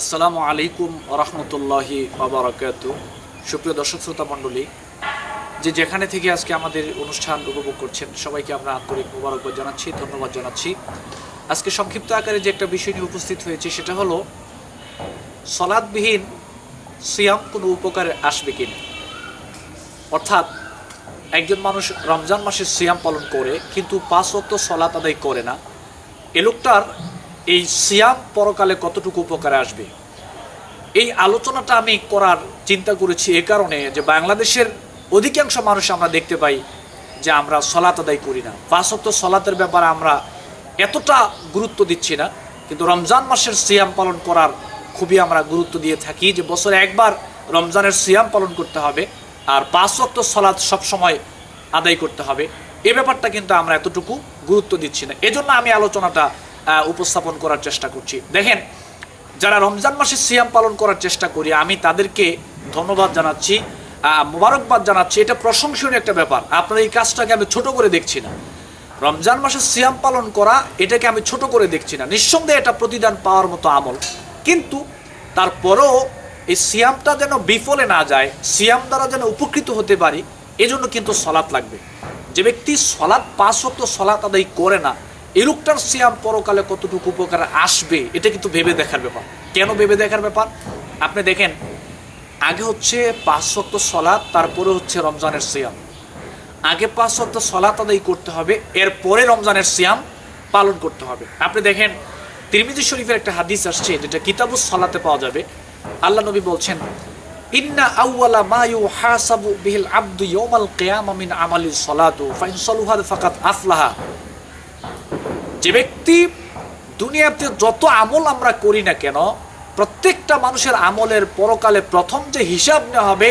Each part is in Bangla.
আসসালামু আলাইকুম রহমতুল্লাহি আবরাকাত সুপ্রিয় দর্শক, শ্রোতা মণ্ডলী, যে যেখানে থেকে আজকে আমাদের অনুষ্ঠান উপভোগ করছেন, সবাইকে আমরা আন্তরিক মোবারকবাদ জানাচ্ছি, ধন্যবাদ জানাচ্ছি। আজকে সংক্ষিপ্ত আকারে যে একটা বিষয় নিয়ে উপস্থিত হয়েছে, সেটা হলো সলাদবিহীন সিয়াম কোনো উপকারে আসবে কিনা? অর্থাৎ, একজন মানুষ রমজান মাসে সিয়াম পালন করে, কিন্তু পাঁচ ওয়াক্ত সলাত আদায় করে না। এ লোকটার এই সিয়াম পরকালে কতটুকু উপকারে আসবে? এই আলোচনাটা আমি করার চিন্তা করেছি এ কারণে যে বাংলাদেশের অধিকাংশ মানুষ আমরা দেখতে পাই যে আমরা সলাত আদায় করি না। পাঁচ সলাতের ব্যাপারে আমরা এতটা গুরুত্ব দিচ্ছি না, কিন্তু রমজান মাসের সিয়াম পালন করার খুবই আমরা গুরুত্ব দিয়ে থাকি যে বছরে একবার রমজানের সিয়াম পালন করতে হবে আর পাঁচ ওয়াক্ত সলাৎ সবসময় আদায় করতে হবে। এ ব্যাপারটা কিন্তু আমরা এতটুকু গুরুত্ব দিচ্ছি না। এজন্য আমি আলোচনাটা উপস্থাপন করার চেষ্টা করছি। দেখেন, যারা রমজান মাসে সিয়াম পালন করার চেষ্টা করি, আমি তাদেরকে ধন্যবাদ জানাচ্ছি মোবারকবাদ জানাচ্ছি। এটা প্রশংসনীয় একটা ব্যাপার। আপনার এই কাজটাকে আমি ছোট করে দেখছি না। রমজান মাসে সিয়াম পালন করা, এটাকে আমি ছোট করে দেখছি না। নিঃসন্দেহে এটা প্রতিদান পাওয়ার মতো আমল। কিন্তু তারপরেও এই সিয়ামটা যেন বিফলে না যায়, সিয়াম দ্বারা যেন উপকৃত হতে পারি, এজন্য কিন্তু সলাৎ লাগবে। যে ব্যক্তি সলাৎ, পাঁচ ওয়াক্ত সলাৎ আদায় করে না এই লোকটার সিয়াম পরকালে কতটুকু উপকার আসবে, এটা কিন্তু ভেবে দেখার ব্যাপার। কেন ভেবে দেখার ব্যাপার? আপনি দেখেন, আগে হচ্ছে পাঁচ ওয়াক্ত সলাৎ, তারপরে হচ্ছে রমজানের সিয়াম। আগে পাঁচ ওয়াক্ত সলাত আদায় করতে হবে, এরপরে রমজানের সিয়াম পালন করতে হবে। আপনি দেখেন, তিরমিজি শরীফের একটা হাদিস আসছে, যেটা কিতাবুস সলাতে পাওয়া যাবে। আল্লাহ নবী বলছেন, ইন্না আউওয়ালা মা ইউহাসাবু বিহিল আবদু ইয়াউমাল কিয়ামা মিন আমালি সলাতু, ফাইন সলুহা ফাকাত আফলাহা। যে ব্যক্তি দুনিয়াতে যত আমল আমরা করি না কেন, প্রত্যেকটা মানুষের আমলের পরকালে প্রথম যে হিসাব নেওয়া হবে,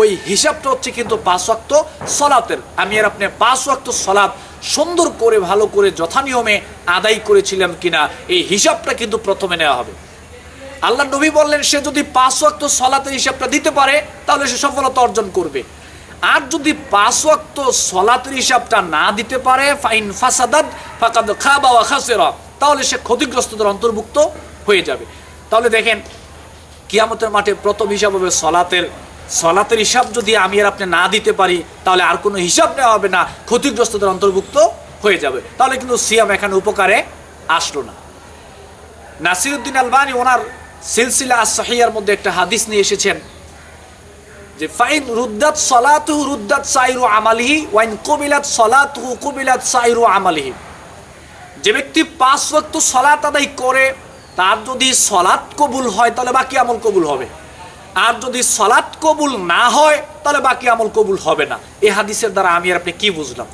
ওই হিসাবটা হচ্ছে কিন্তু পাঁচ ওয়াক্ত সলাতের। আমি আর আপনি পাঁচ ওয়াক্ত সলাৎ সুন্দর করে, ভালো করে যথানিয়মে আদায় করেছিলাম কিনা, এই হিসাবটা কিন্তু প্রথমে নেওয়া হবে। আল্লাহ নবী বললেন, সে যদি পাঁচ ওয়াক্ত সলাতের হিসাবটা দিতে পারে, তাহলে সে সফলতা অর্জন করবে। আর যদি পাঁচ ওয়াক্ত সলাতের হিসাবটা না দিতে পারে, ফাইন ফাসাদাদ ফাকাদ খাবা ওয়া খাসিরা, তাহলে সে ক্ষতিগ্রস্তদের অন্তর্ভুক্ত হয়ে যাবে। তাহলে দেখেন, কিয়ামতের মাঠে প্রথম হিসাব হবে সলাতের। সলাতের হিসাব যদি আমি আর আপনি না দিতে পারি, তাহলে আর কোনো হিসাব নেওয়া হবে না, ক্ষতিগ্রস্তদের অন্তর্ভুক্ত হয়ে যাবে। তাহলে কিন্তু সিয়াম এখানে উপকারে আসলো না। নাসিরুদ্দিন আলবানি ওনার সিলসিলা সাহিয়ার মধ্যে একটা হাদিস নিয়ে এসেছেন। যে ফাইন রুদ্দাত সলাতুহু রুদ্দাত সাইরু আমালিহি, ওয়াইন কবিলাত সলাতুহু কবিলাত সাইরু আমালিহি। যে ব্যক্তি পাঁচ ওয়াক্ত সলাত আদায় করে, তার যদি সলাৎ কবুল হয়, তাহলে বাকি আমল কবুল হবে। আর যদি সলাৎ কবুল না হয়, তাহলে বাকি আমল কবুল হবে না। এ হাদিসের দ্বারা আমি আর আপনি কি বুঝলাম?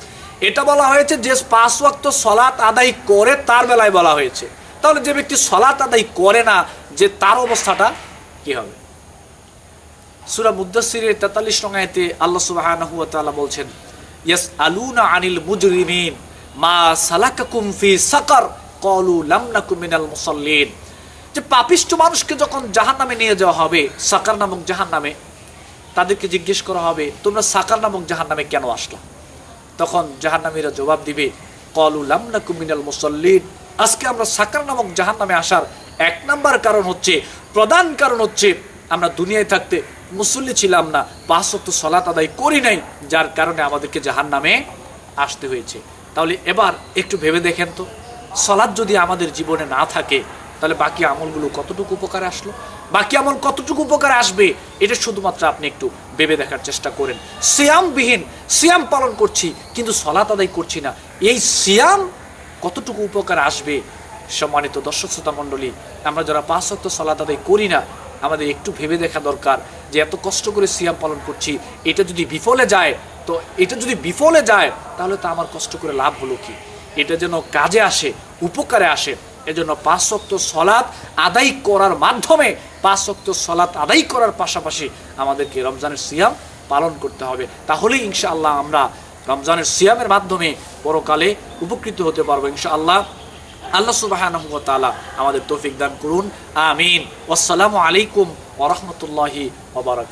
এটা বলা হয়েছে যে পাঁচ ওয়াক্ত সলাৎ আদায় করে তার বেলায় বলা হয়েছে। তাহলে যে ব্যক্তি সলাৎ আদায় করে না, যে তার অবস্থাটা কি হবে? সুরা মুদাসিরের তেতাল্লিশ রঙায়তে আল্লাহ তাআলা বলছেন ইয়াস আলুনা আনিল মুজরিমিন, মা সালাকাকুম ফি সাকার, ক্বালু লাম নাকুম মিনাল মুসাল্লিন। যে পাপিষ্ট মানুষকে যখন জাহান্নামে নিয়ে যাওয়া হবে, সাকার নামক জাহান্নামে, তাদেরকে জিজ্ঞেস করা হবে, তোমরা সাকার নামক জাহান্নামে কেন আসলা? তখন জাহান্নামীরা জবাব দিবে কলু লামনাকু মিনাল মুসল্লিন। আজকে আমরা সাকার নামক জাহান্নামে আসার এক নাম্বার কারণ হচ্ছে, প্রধান কারণ হচ্ছে আমরা দুনিয়ায় থাকতে মুসল্লি ছিলাম না, পাঁচ ওয়াক্ত সলাত আদায় করি নাই, যার কারণে আমাদেরকে জাহান্নামে আসতে হয়েছে। তাহলে এবার একটু ভেবে দেখেন তো সলাদ যদি আমাদের জীবনে না থাকে, তাহলে বাকি আমলগুলো কতটুকু উপকারে আসলো? বাকি আমল কতটুকু উপকারে আসবে? এটা শুধুমাত্র আপনি একটু ভেবে দেখার চেষ্টা করেন। সিয়ামবিহীন, সিয়াম পালন করছি, কিন্তু সলাত আদায় করছি না। এই সিয়াম কতটুকু উপকার আসবে? সম্মানিত দর্শক শ্রোতা মণ্ডলী আমরা যারা পাঁচ ওয়াক্ত সলাত আদায় করি না আমাদের একটু ভেবে দেখা দরকার যে এত কষ্ট করে সিয়াম পালন করছি, এটা যদি বিফলে যায়, তো এটা যদি বিফলে যায়, তাহলে তো আমার কষ্ট করে লাভ হলো কি? এটা যেন কাজে আসে, উপকারে আসে, এজন্য পাঁচ ওয়াক্ত সলাৎ আদায় করার মাধ্যমে পাঁচ ওয়াক্ত সলাৎ আদায় করার পাশাপাশি আমাদেরকে রমজানের সিয়াম পালন করতে হবে। তাহলেই ইনশাআল্লাহ আমরা রমজানের সিয়ামের মাধ্যমে পরকালে উপকৃত হতে পারব ইনশাআল্লাহ। আল্লাহ সুবাহ আমাদের তৌফিক দান করুন। আমিন। আসসালামু আলাইকুম ওরহমতুল্লাহি বারাকাতুহু।